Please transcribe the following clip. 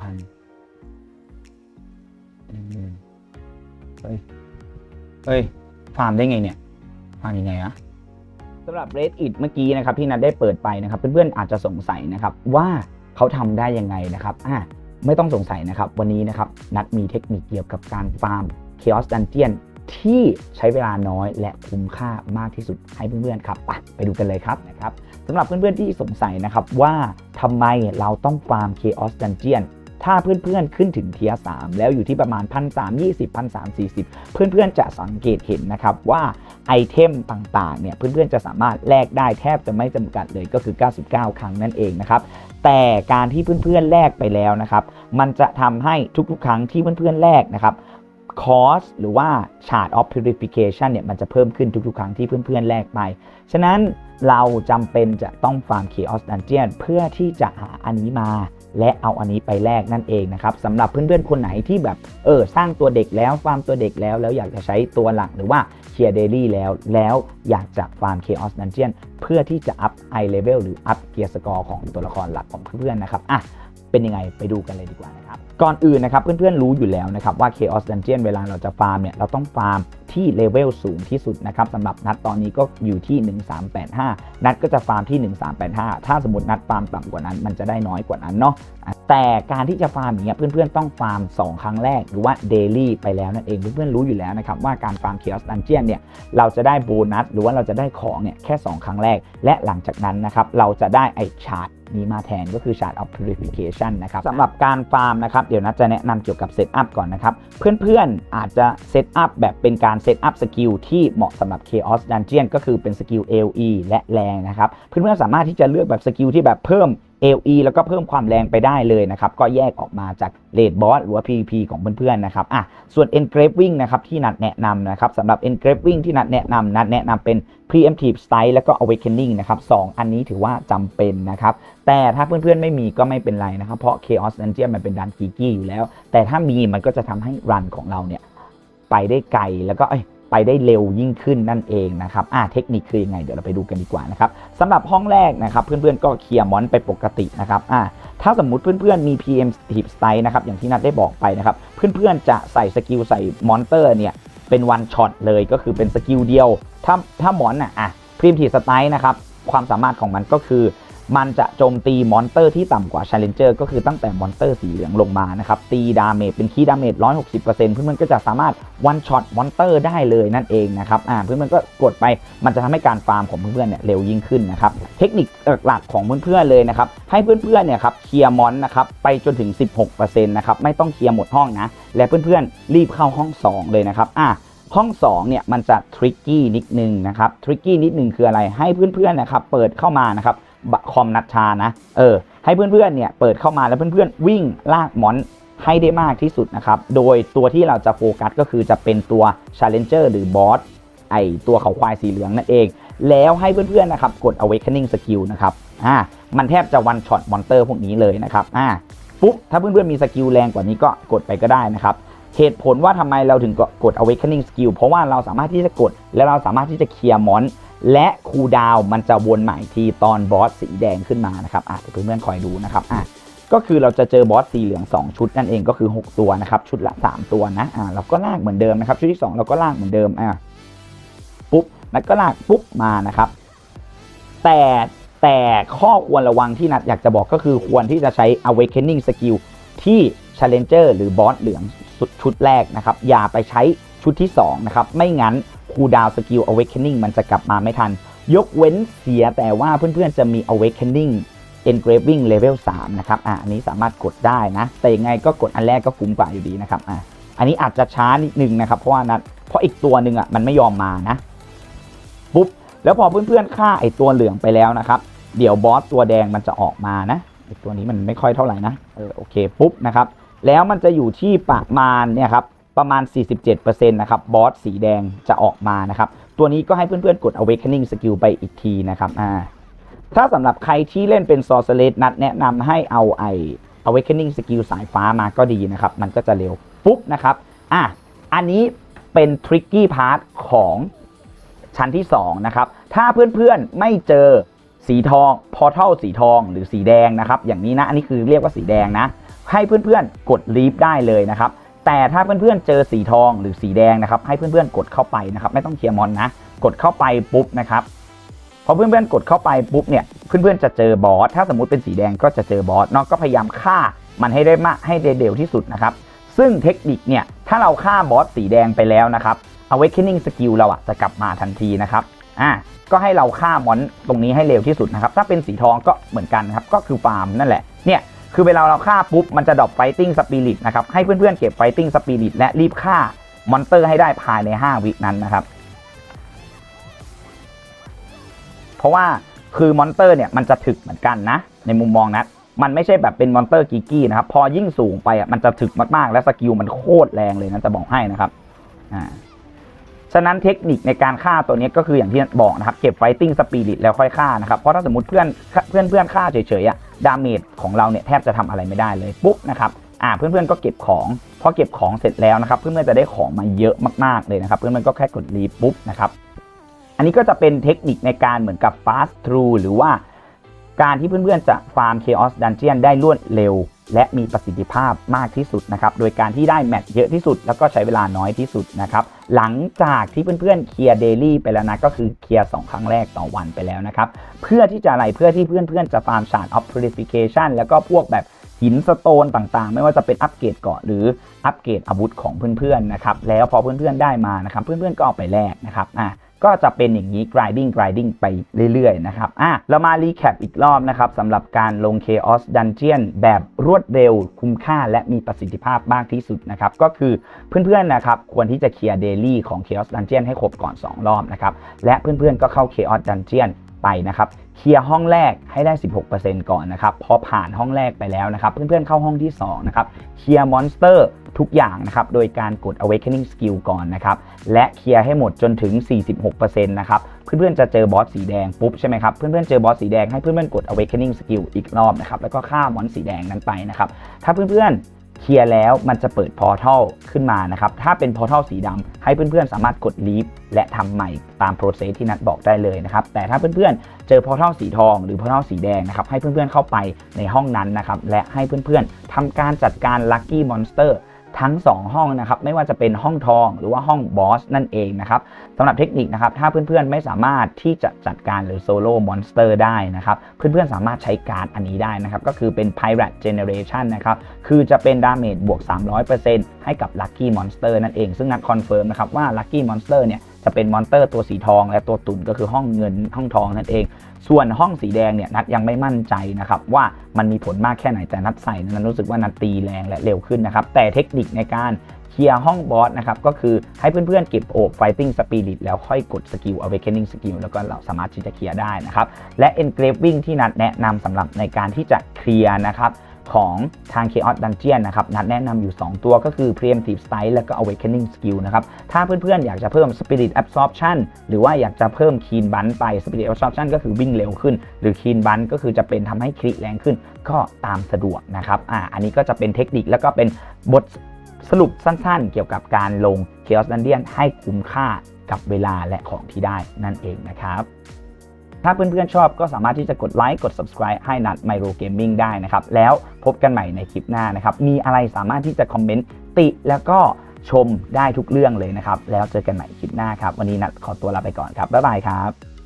พันหนึ่งหมื่นเฮ้ย เฮ้ย ฟาร์มได้ไงเนี่ย ฟาร์มยังไงอะสำหรับ Reddit เมื่อกี้นะครับที่นัดได้เปิดไปนะครับเพื่อนๆอาจจะสงสัยนะครับว่าเขาทำได้ยังไงนะครับอะไม่ต้องสงสัยนะครับ วันนี้นะครับนัดมีเทคนิคเกี่ยวกับการฟาร์ม Chaos Dungeon ที่ใช้เวลาน้อยและคุ้มค่ามากที่สุดให้เพื่อนๆครับไปไปดูกันเลยครับนะครับสำหรับเพื่อนๆที่สงสัยนะครับว่าทำไมเราต้องฟาร์ม Chaos Dungeon ถ้าเพื่อนๆขึ้นถึงเทียร์3แล้วอยู่ที่ประมาณ1 3 2 0 1 3 4 0เพื่อนๆจะสังเกตเห็นนะครับว่าไอเทมต่างๆเนี่ยเพื่อนๆจะสามารถแลกได้แทบจะไม่จำกัดเลยก็คือ 99 ครั้งนั่นเองนะครับแต่การที่เพื่อนๆแลกไปแล้วนะครับมันจะทำให้ทุกๆ ครั้งที่เพื่อนๆแลกนะครับคอสหรือว่า chart of purification เนี่ยมันจะเพิ่มขึ้นทุกๆ ครั้งที่เพื่อนๆแลกไป ฉะนั้นเราจำเป็นจะต้องฟาร์ม Chaos Dungeon เพื่อที่จะหาอันนี้มา และเอาอันนี้ไปแลกนั่นเองนะครับสำหรับเพื่อนๆคนไหนที่แบบเออสร้างตัวเด็กแล้วฟาร์มตัวเด็กแล้วแล้วอยากจะใช้ตัวหลักหรือว่าเคลียร์เดลี่แล้วแล้วอยากจะฟาร์ม Chaos Dungeon เพื่อที่จะอัพไอเลเวลหรืออัพเกียร์สกอร์ของตัวละครหลักของเพื่อนๆนะครับอะเป็นยังไงไปดูกันเลยดีกว่านะครับก่อนอื่นนะครับเพื่อนๆรู้อยู่แล้วนะครับว่า Chaos Dungeon เวลาเราจะฟาร์มเนี่ยเราต้องฟาร์ม ที่เลเวลสูงที่สุดนะครับสำหรับนัดตอนนี้ก็อยู่ที่ 1385 นัดก็จะฟาร์มที่ 1385 ถ้าสมมตินัดฟาร์มต่ำกว่านั้น มันจะได้น้อยกว่านั้นเนาะแต่การที่จะฟาร์มอย่างเงี้ยเพื่อนๆต้องฟาร์ม 2 ครั้งแรกหรือว่าเดลี่ไปแล้วนั่นเองเพื่อนๆรู้อยู่แล้วนะครับว่าการฟาร์ม Chaos Dungeon เนี่ยเราจะได้โบนัสหรือว่าเราจะได้ของเนี่ยแค่ 2 ครั้งแรก และหลังจากนั้นนะครับเราจะได้ไอชาร์ตนี้มาแทนก็คือ Chart of Purification นะครับสำหรับการฟาร์มนะครับเดี๋ยวนัดจะแนะนำเกี่ยวกับเซตอัพก่อนนะครับเพื่อนๆอาจจะเซตอัพแบบเป็นการเซตอัพสกิลที่เหมาะสำหรับ Chaos Dungeon ก็คือเป็นสกิล LE และแรงนะครับเพื่อนๆสามารถที่จะเลือกแบบสกิลที่แบบเพิ่ม LE แล้วก็เพิ่มความแรงไปได้เลยนะครับ ก็แยกออกมาจากเลดบอสหรือว่า PVP ของเพื่อนๆนะครับอะส่วน Engraving นะครับที่นัดแนะนำนะครับสำหรับ Engraving ที่นัดแนะนำนัดแนะนำเป็น Preemptive Strike แล้วก็ Awakening นะครับสองอันนี้ถือว่าจำเป็นนะครับ แต่ถ้าเพื่อนๆไม่มีก็ไม่เป็นไรนะครับ เพราะ Chaos Dungeon มันเป็นดันกีกี้อยู่แล้ว แต่ถ้ามีมันก็จะทำให้รันของเราเนี่ย ไปได้ไกลแล้วก็ไปได้เร็วยิ่งขึ้นนั่นเองนะครับอ่าเทคนิคคือยังไงเดี๋ยวเราไปดูกันดีกว่านะครับสำหรับห้องแรกนะครับ เพื่อนๆก็เคลียร์มอนไปปกตินะครับอ่าถ้าสมมุติเพื่อนๆมี PM Tip Style นะครับอย่างที่นัดได้บอกไปนะครับ เพื่อนๆจะใส่สกิลใส่มอนเตอร์เนี่ยเป็นวันช็อตเลยก็คือเป็นสกิลเดียว ถ้าถ้ามอนอะอะพรีมทีสไตล์นะครับความสามารถของมันก็คือ มันจะโจมตีมอนเตอร์ที่ต่ำกว่า Challenger ก็คือตั้งแต่มอนเตอร์สีเหลืองลงมานะครับตีดาเมจเป็นคีย์ดาเมจ160%เพื่อนๆก็จะสามารถวันช็อตมอนเตอร์ได้เลยนั่นเองนะครับอ่าเพื่อนๆก็กดไปมันจะทำให้การฟาร์มของเพื่อนๆเนี่ยเร็วยิ่งขึ้นนะครับเทคนิคหลักของเพื่อนๆเลยนะครับให้เพื่อนๆเนี่ยครับเคลียร์มอนนะครับไปจนถึง 16%นะครับไม่ต้องเคลียร์หมดห้องนะและเพื่อนๆรีบเข้าห้อง 2 เลยนะครับอะห้อง2เนี่ยมันจะทริกกี้นิดนึงนะครับทริกกี้นิดนึงคืออะไรให้เพื่อนๆนะครับเปิดเข้ามานะครับบะ คอมนัดชานะ เออ ให้เพื่อนๆเนี่ยเปิดเข้ามาแล้วเพื่อนๆ วิ่งลากมอนให้ได้มากที่สุดนะครับ โดยตัวที่เราจะโฟกัสก็คือจะเป็นตัว Challenger หรือบอสไอตัวเขาควายสีเหลืองนั่นเอง แล้วให้เพื่อนๆนะครับกด Awakening Skill นะครับ อ่า มันแทบจะวันช็อตมอนเตอร์พวกนี้เลยนะครับ อ่า ปุ๊บ ถ้าเพื่อนๆมีสกิลแรงกว่านี้ก็กดไปก็ได้นะครับ เหตุผลว่าทำไมเราถึงกด awakening skill เพราะว่าเราสามารถที่จะกดและเราสามารถที่จะเคลียร์มอน และคูดาวมันจะวนใหม่ที่ตอนบอสสีแดงขึ้นมานะครับอะเดี๋ยวเพื่อนๆคอยดูนะครับอะก็คือเราจะเจอบอสสีเหลือง 2 ชุดนั่นเองก็คือ 6 ตัวนะครับ ชุดละ 3 ตัวนะอะเราก็ลากเหมือนเดิมนะครับ ชุดที่ 2 เราก็ลากเหมือนเดิมอะปุ๊บนัดก็ลากปุ๊บมานะครับ แต่แต่ข้อควรระวังที่นัดอยากจะบอกก็คือควรที่จะใช้ awakening skill ที่ Challenger หรือบอสเหลืองชุดแรกนะครับ อย่าไปใช้ชุดที่ 2 นะครับ ไม่งั้น คูดาวสกิล Awakening มันจะกลับมาไม่ทัน ยกเว้นเสียแต่ว่าเพื่อนๆจะมี Awakening Engraving Level 3 นะครับ อะอันนี้สามารถกดได้นะ แต่ยังไงก็กดอันแรกก็คุ้มกว่าอยู่ดีนะครับ อะอันนี้อาจจะช้านิดนึงนะครับ เพราะว่านัดเพราะอีกตัวหนึ่งอะมันไม่ยอมมานะ ปุ๊บ แล้วพอเพื่อนๆฆ่าไอตัวเหลืองไปแล้วนะครับ เดี๋ยวบอสตัวแดงมันจะออกมานะไอตัวนี้มันไม่ค่อยเท่าไหร่นะ เออ โอเค ปุ๊บนะครับ แล้วมันจะอยู่ที่ประมาณเนี่ยครับ ประมาณ 47%นะครับบอสสีแดงจะออกมานะครับตัวนี้ก็ให้เพื่อนๆ กด awakening skill ไปอีกทีนะครับอ่าถ้าสำหรับใครที่เล่นเป็น sorceress นัดแนะนำให้เอาไอ awakening skill สายฟ้ามาก็ดีนะครับ มันก็จะเร็วปุ๊บนะครับอะอันนี้เป็น tricky part ของชั้นที่2นะครับถ้าเพื่อนๆไม่เจอสีทองพอเท่าสีทองหรือสีแดงนะครับ อย่างนี้นะ อันนี้คือเรียกว่าสีแดงนะ ให้เพื่อนๆกดลีฟได้เลยนะครับ แต่ถ้าเพื่อนๆเจอสีทองหรือสีแดงนะครับ ให้เพื่อนๆกดเข้าไปนะครับ ไม่ต้องเคลียร์มอนนะ กดเข้าไปปุ๊บนะครับพอเพื่อนๆกดเข้าไปปุ๊บเนี่ยเพื่อนๆจะเจอบอสถ้าสมมุติเป็นสีแดงก็จะเจอบอสเนาะก็พยายามฆ่ามันให้ได้มากให้เร็วที่สุดนะครับ ซึ่งเทคนิคเนี่ยถ้าเราฆ่าบอสสีแดงไปแล้วนะครับ awakening skill เราอะจะกลับมาทันทีนะครับอ่าก็ให้เราฆ่ามอนตรงนี้ให้เร็วที่สุดนะครับ ถ้าเป็นสีทองก็เหมือนกันครับก็คือฟาร์มนั่นแหละเนี่ย คือเวลาเราฆ่าปุ๊บมันจะดรอป fighting spirit นะครับให้เพื่อนๆเก็บ fighting spirit และรีบฆ่ามอนเตอร์ให้ได้ภายใน 5 วินั้นนะครับ เพราะว่าคือมอนเตอร์เนี่ยมันจะถึกเหมือนกันนะ ในมุมมองนะมันไม่ใช่แบบเป็นมอนเตอร์กีกี้นะครับ พอยิ่งสูงไปอะมันจะถึกมากๆ และสกิลมันโคตรแรงเลยนะจะบอกให้นะครับอ่าฉะนั้นเทคนิคในการฆ่าตัวนี้ก็คืออย่างที่บอกนะครับ เก็บไฟติ้งสปีริตแล้วค่อยฆ่านะครับ เพราะถ้าสมมติเพื่อนเพื่อนเพื่อนฆ่าเฉยๆอะ ดาเมจของเราเนี่ยแทบจะทำอะไรไม่ได้เลยปุ๊บนะครับอ่าเพื่อนๆก็เก็บของพอเก็บของเสร็จแล้วนะครับ เพื่อนๆจะได้ของมาเยอะมากๆเลยนะครับ เพื่อนๆก็แค่กดรีปุ๊บนะครับอันนี้ก็จะเป็นเทคนิคในการเหมือนกับ fast through หรือว่าการที่เพื่อนๆจะฟาร์ม Chaos Dungeon ได้รวดเร็ว และมีประสิทธิภาพมากที่สุดนะครับ โดยการที่ได้แมตช์เยอะที่สุด แล้วก็ใช้เวลาน้อยที่สุดนะครับ หลังจากที่เพื่อนๆเคลียร์เดลี่ไปแล้วนะ ก็คือเคลียร์ 2 ครั้งแรกต่อวันไปแล้วนะครับ เพื่อที่จะอะไร เพื่อที่เพื่อนๆจะฟาร์มชาร์ออฟพ i ริฟิเคชันแล้วก็พวกแบบหินสโตนต่างๆ ไม่ว่าจะเป็นอัปเกรดเกาะหรืออัปเกรดอาวุธของเพื่อนๆนะครับ แล้วพอเพื่อนๆได้มานะครับ เพื่อนๆก็เอาไปแลกนะครับ อะ ก็จะเป็นอย่างนี้ grinding grinding ไปเรื่อยๆนะครับอะเรามา recap อีกรอบนะครับสำหรับการลง Chaos Dungeon แบบรวดเร็วคุ้มค่า และมีประสิทธิภาพมากที่สุดนะครับ ก็คือเพื่อนๆนะครับควรที่จะเคลียร์ daily ของ Chaos Dungeon ให้ครบก่อน 2 รอบนะครับ และเพื่อนๆก็เข้า Chaos Dungeon ไปนะครับเคลียร์ห้องแรกให้ได้ 16%ก่อนนะครับพอผ่านห้องแรกไปแล้วนะครับ เพื่อนๆเข้าห้องที่2นะครับเคลียร์มอนสเตอร์ทุกอย่างนะครับโดยการกด awakening skill ก่อนนะครับและเคลียร์ให้หมดจนถึง 46%นะครับเพื่อนๆจะเจอบอสสีแดงปุ๊บใช่ไหมครับเพื่อนๆเจอบอสสีแดงให้เพื่อนๆกด awakening skill อีกรอบนะครับแล้วก็ฆ่ามอนสีแดงนั้นไปนะครับถ้าเพื่อนๆ เคลียร์แล้วมันจะเปิดพอร์ทัลขึ้นมานะครับ ถ้าเป็นพอร์ทัลสีดำให้เพื่อนๆ สามารถกดลีฟและทำใหม่ตามโปรเซสที่นัดบอกได้เลยนะครับ แต่ถ้าเพื่อนๆ เจอพอร์ทัลสีทองหรือพอร์ทัลสีแดงนะครับ ให้เพื่อนๆ เข้าไปในห้องนั้นนะครับ และให้เพื่อนๆทำการจัดการลัคกี้มอนสเตอร์ ทั้ง 2 ห้องนะครับไม่ว่าจะเป็นห้องทองหรือว่าห้องบอสนั่นเองนะครับสำหรับเทคนิคนะครับถ้าเพื่อนๆไม่สามารถที่จะจัดการหรือโซโล่มอนสเตอร์ได้นะครับเพื่อนๆสามารถใช้การ์ดอันนี้ได้นะครับก็คือเป็น Pirate Generation นะครับคือจะเป็นดาเมจบวก 300%ให้กับ Lucky Monster นั่นเอง ซึ่งนัดคอนเฟิร์มนะครับว่า Lucky Monster เนี่ยจะเป็นมอนสเตอร์ตัวสีทองและตัวตุ่นก็คือห้องเงินห้องทองนั่นเอง ส่วนห้องสีแดงเนี่ยนัดยังไม่มั่นใจนะครับว่ามันมีผลมากแค่ไหนแต่นัดใส่นั้นรู้สึกว่านัดตีแรงและเร็วขึ้นนะครับแต่เทคนิคในการเคลียร์ห้องบอสนะครับก็คือให้เพื่อนๆเก็บโอบ Fighting Spirit แล้วค่อยกดสกิล Awakening Skill แล้วก็เราสามารถที่จะเคลียร์ได้นะครับและ Engraving ที่นัดแนะนำสำหรับในการที่จะเคลียร์นะครับ ของทาง Chaos Dungeon นะครับ นัดแนะนำอยู่ 2 ตัวก็คือ Preemptive Strike แล้วก็ Awakening Skill นะครับ ถ้าเพื่อนๆ อยากจะเพิ่ม Spirit Absorption หรือว่าอยากจะเพิ่ม Keen Bun ไป Spirit Absorption ก็คือวิ่งเร็วขึ้น หรือ Keen Bun ก็คือจะเป็นทำให้คลิแรงขึ้น ก็ตามสะดวกนะครับอ่าอันนี้ก็จะเป็นเทคนิคแล้วก็เป็นบทสรุปสั้นๆ เกี่ยวกับการลง Chaos Dungeon ให้คุ้มค่ากับเวลาและของที่ได้นั่นเองนะครับ ถ้าเพื่อนๆชอบก็สามารถที่จะกดไลค์กด subscribe ให้นัด Myro Gaming ได้นะครับ แล้วพบกันใหม่ในคลิปหน้านะครับ มีอะไรสามารถที่จะคอมเมนต์ติแล้วก็ชมได้ทุกเรื่องเลยนะครับ แล้วเจอกันใหม่คลิปหน้าครับ วันนี้นัดขอตัวลาไปก่อนครับ บ๊ายบายครับ